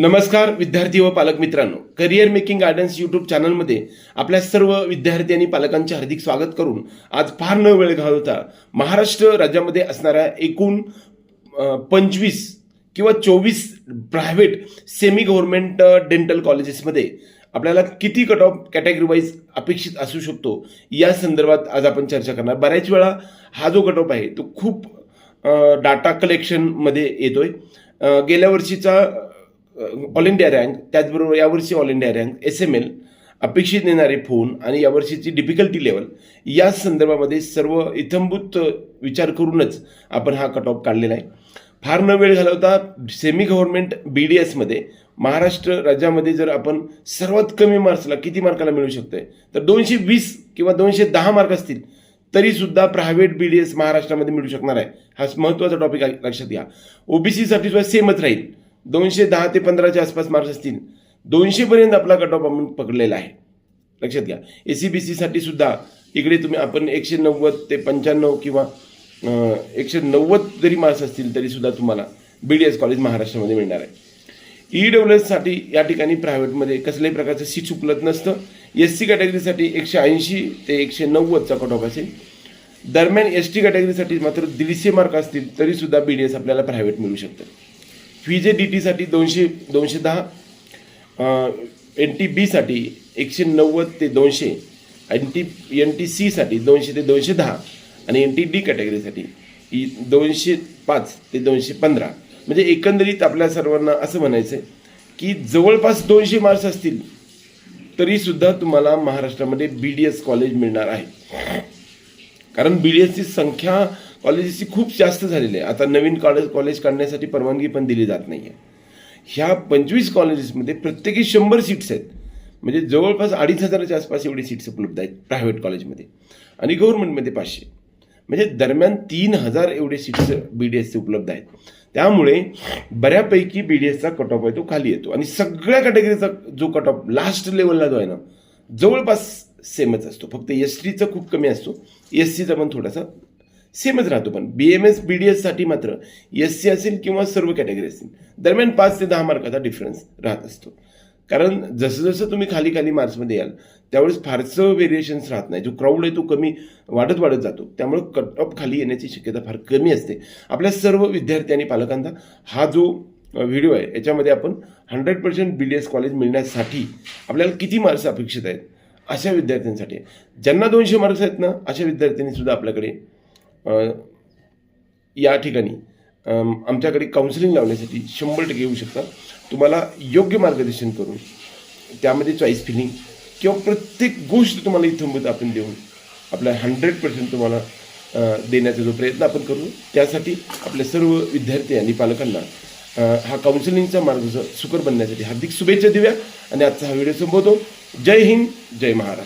नमस्कार विद्यार्थी व पालक मित्रांनो. करिअर मेकिंग गायडन्स यूट्यूब चॅनलमध्ये आपल्या सर्व विद्यार्थी आणि पालकांचे हार्दिक स्वागत करून आज फार न वेळ घालवता महाराष्ट्र राज्यामध्ये असणाऱ्या एकूण पंचवीस किंवा चोवीस प्रायव्हेट सेमी गव्हर्नमेंट डेंटल कॉलेजेसमध्ये आपल्याला किती कट ऑफ कॅटेगरी वाईज अपेक्षित असू शकतो या संदर्भात आज आपण चर्चा करणार. बऱ्याच वेळा हा जो कट ऑफ आहे तो खूप डाटा कलेक्शनमध्ये येतोय. गेल्या वर्षीचा ऑल इंडिया रँक त्याचबरोबर यावर्षी all India rank S M L अपेक्षित येणारे फोन आणि यावर्षीची डिफिकल्टी लेवल या संदर्भामध्ये सर्व इथंभूत विचार करूनच आपण हा कट ऑफ काढलेला आहे. फार न वेळ घालवता सेमी गव्हर्नमेंट बी डी एसमध्ये महाराष्ट्र राज्यामध्ये जर आपण सर्वात कमी मार्क्सला किती मार्काला मिळू शकतोय तर दोनशे वीस किंवा दोनशे दहा मार्क असतील तरीसुद्धा प्रायव्हेट बी डी एस महाराष्ट्रामध्ये मिळू शकणार आहे. हा महत्त्वाचा टॉपिक लक्षात घ्या. ओबीसीसाठी सुद्धा सेमच राहील. दोनशे दहा ते पंधराच्या आसपास मार्क्स असतील. दोनशेपर्यंत आपला कट ऑफ आपण पकडलेला आहे. लक्षात घ्या. ए सी बी सीसाठी सुद्धा इकडे तुम्ही आपण एकशे नव्वद ते पंच्याण्णव किंवा एकशे नव्वद जरी मार्क्स असतील तरीसुद्धा तुम्हाला बी डी एस कॉलेज महाराष्ट्रामध्ये मिळणार आहे. ई डब्ल्यू एससाठी या ठिकाणी प्रायव्हेटमध्ये कसल्याही प्रकारचं सीट्स उपलब्ध नसतं. एस सी कॅटेगरीसाठी एकशे ऐंशी ते एकशे नव्वदचा कट ऑफ असेल. दरम्यान एस टी कॅटेगरीसाठी मात्र दीडशे मार्क असतील तरीसुद्धा बी डी एस आपल्याला प्रायव्हेट मिळू शकतं. फीजे डी टीसाठी दोनशे दोनशे दहा एन टी बीसाठी एकशे नव्वद ते दोनशे एन टी एन टी सीसाठी दोनशे ते दोनशे दहा आणि एन टी डी कॅटेगरीसाठी ही दोनशे पाच ते दोनशे पंधरा. म्हणजे एकंदरीत आपल्या सर्वांना असं म्हणायचं आहे की जवळपास दोनशे मार्क्स असतील तरीसुद्धा तुम्हाला महाराष्ट्रामध्ये बी डी एस कॉलेज मिळणार आहे. कारण बी डी एसची संख्या कॉलेजेसची खूप जास्त झालेली आहे. आता नवीन कॉलेज कॉलेज काढण्यासाठी परवानगी पण दिली जात नाही आहे ह्या पंचवीस कॉलेजेसमध्ये प्रत्येकी शंभर सीट्स आहेत. म्हणजे जवळपास अडीच हजाराच्या आसपास एवढी सीट्स उपलब्ध आहेत प्रायव्हेट कॉलेजमध्ये. आणि गव्हर्नमेंटमध्ये पाचशे. म्हणजे दरम्यान तीन हजार एवढे सीट्स बी डी एसचे उपलब्ध आहेत. त्यामुळे बऱ्यापैकी बी डी एसचा कट ऑफ आहे तो खाली येतो. आणि सगळ्या कॅटेगरीचा जो कट ऑफ लास्ट लेवलला जो आहे ना जवळपास सेमच असतो. फक्त एस टीचा खूप कमी असतो. एस सीचा पण थोडासा सेमच राहतो पण B M S B D एससाठी मात्र एस सी असेल किंवा सर्व कॅटेगरी असतील दरम्यान पाच ते दहा मार्काचा डिफरन्स राहत असतो. कारण जसं जसं तुम्ही खाली खाली मार्क्समध्ये याल त्यावेळेस फारसं व्हेरिएशन्स राहत नाही. जो क्राऊड आहे तो कमी वाढत वाढत जातो. त्यामुळे कट ऑफ खाली येण्याची शक्यता फार कमी असते. आपल्या सर्व विद्यार्थी आणि पालकांचा हा जो व्हिडिओ आहे याच्यामध्ये आपण hundred percent B D S college मिळण्यासाठी आपल्याला किती मार्क्स अपेक्षित आहेत अशा विद्यार्थ्यांसाठी. ज्यांना दोनशे मार्क्स आहेत ना अशा विद्यार्थ्यांनी सुद्धा आपल्याकडे या ठिकाणी आमच्याकडे काउन्सिलिंग लावण्यासाठी शंभर टक्के येऊ शकता तुम्हाला योग्य मार्गदर्शन करून त्यामध्ये चॉईस फिलिंग किंवा प्रत्येक गोष्ट तुम्हाला इथं आपण देऊन आपल्या हंड्रेड पर्सेंट तुम्हाला देण्याचा जो प्रयत्न आपण करू त्यासाठी आपल्या सर्व विद्यार्थी आणि पालकांना हा काउन्सिलिंगचा मार्ग सुकर बनण्यासाठी हार्दिक शुभेच्छा देऊया. आणि आजचा हा व्हिडिओ संपवतो. जय हिंद जय महाराष्ट्र.